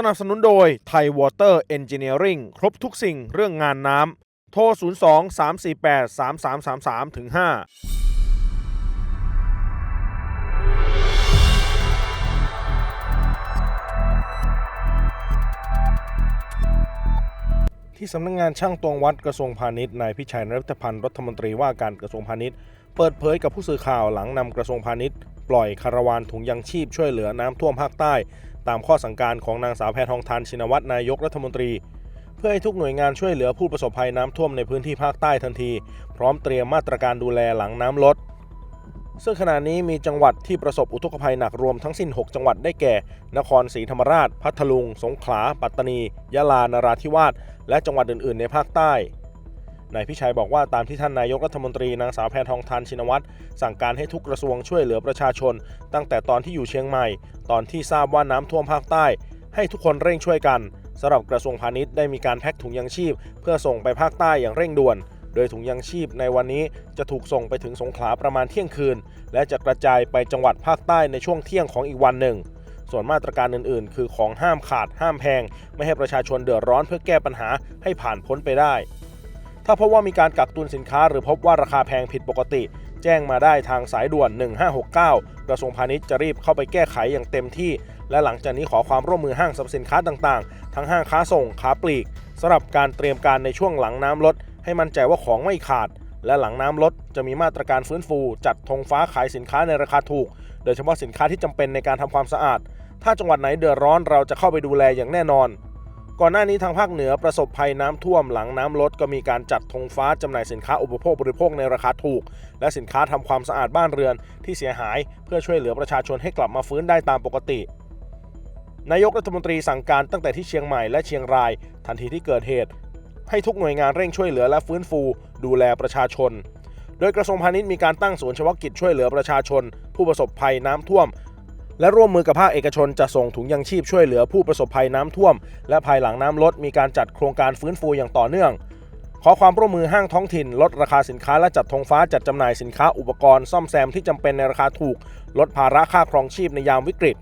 สนับสนุนโดยไทยวอเตอร์เอนจิเนียริงครบทุกสิ่งเรื่องงานน้ำ โทร 02 348 3333ถึง5ที่สำนักงงานช่างตวงวัดกระทรวงพาณิชย์นายพิชัยนรัตพันธ์รัฐมนตรีว่าการกระทรวงพาณิชย์ เปิดเผยกับผู้สื่อข่าวหลังนำกระทรวงพาณิชย์ปล่อยคาราวานถุงยังชีพช่วยเหลือน้ำท่วมภาคใต้ ตามข้อสั่งการของนางสาวแพทองทานชินวัตรนายกรัฐมนตรี เพื่อให้ทุกหน่วยงานช่วยเหลือผู้ประสบภัยน้ำท่วมในพื้นที่ภาคใต้ทันที พร้อมเตรียมมาตรการดูแลหลังน้ำลด ซึ่งขณะนี้มีจังหวัดที่ประสบอุทกภัยหนักรวมทั้งสิ้น 6 จังหวัดได้แก่ นครศรีธรรมราช พัทลุง สงขลา ปัตตานี ยะลา นราธิวาส และจังหวัดอื่น ๆ ในภาคใต้ นายพิชัยบอกว่าตามที่ท่านนายกรัฐมนตรีนางสาวแพทองทานชินวัตรสั่งการให้ทุกกระทรวงช่วยเหลือประชาชน ตั้งแต่ตอนที่อยู่เชียงใหม่ ตอนที่ทราบว่าน้ำท่วมภาคใต้ ให้ทุกคนเร่งช่วยกันสำหรับกระทรวงพาณิชย์ได้มีการแพ็คถุงยังชีพ เพื่อส่งไปภาคใต้อย่างเร่งด่วน โดยถุงยังชีพในวันนี้จะถูกส่งไปถึงสงขลาประมาณเที่ยงคืน และจะกระจายไปจังหวัดภาคใต้ในช่วงเที่ยงของอีกวันหนึ่งส่วนมาตรการอื่นๆ คือของห้ามขาดห้ามแพง ไม่ให้ประชาชนเดือดร้อนเพื่อแก้ปัญหาให้ผ่านพ้นไปได้ ถ้าพบว่ามีการกักตุนสินค้าหรือพบว่าราคาแพงผิดปกติ แจ้งมาได้ทางสายด่วน 1569 กระทรวงพาณิชย์จะรีบเข้าไปแก้ไขอย่างเต็มที่ และหลังจากนี้ขอความร่วมมือห้างสรรพสินค้าต่างๆ ทั้งห้างค้าส่งค้าปลีกสำหรับการเตรียมการในช่วงหลังน้ำลด ให้มั่นใจว่าของไม่ขาด และหลังน้ำลดจะมีมาตรการฟื้นฟู จัดธงฟ้าขายสินค้าในราคาถูก โดยเฉพาะสินค้าที่จำเป็นในการทำความสะอาด ถ้าจังหวัดไหนเดือดร้อนเราจะเข้าไปดูแลอย่างแน่นอน ก่อนหน้านี้ทางภาคเหนือประสบภัยน้ำท่วมหลังน้ำลดก็มีการจัดธงฟ้าจำหน่ายสินค้าอุปโภคบริโภคในราคาถูก และสินค้าทำความสะอาดบ้านเรือนที่เสียหายเพื่อช่วยเหลือประชาชนให้กลับมาฟื้นได้ตามปกติ นายกรัฐมนตรีสั่งการตั้งแต่ที่เชียงใหม่และเชียงราย ทันทีที่เกิดเหตุ ให้ทุกหน่วยงานเร่งช่วยเหลือและฟื้นฟู ดูแลประชาชน โดยกระทรวงพาณิชย์มีการตั้งศูนย์เฉพาะกิจช่วยเหลือประชาชน ผู้ประสบภัยน้ำท่วม และร่วมมือกับภาคเอกชนจะส่งถุงยังชีพช่วยเหลือผู้ประสบภัยน้ำท่วม และภายหลังน้ำลดมีการจัดโครงการฟื้นฟูอย่างต่อเนื่อง ขอความร่วมมือห้างท้องถิ่น ลดราคาสินค้าและจัดธงฟ้าจัดจำหน่ายสินค้าอุปกรณ์ซ่อมแซมที่จำเป็นในราคาถูก ลดภาระค่าครองชีพในยามวิกฤต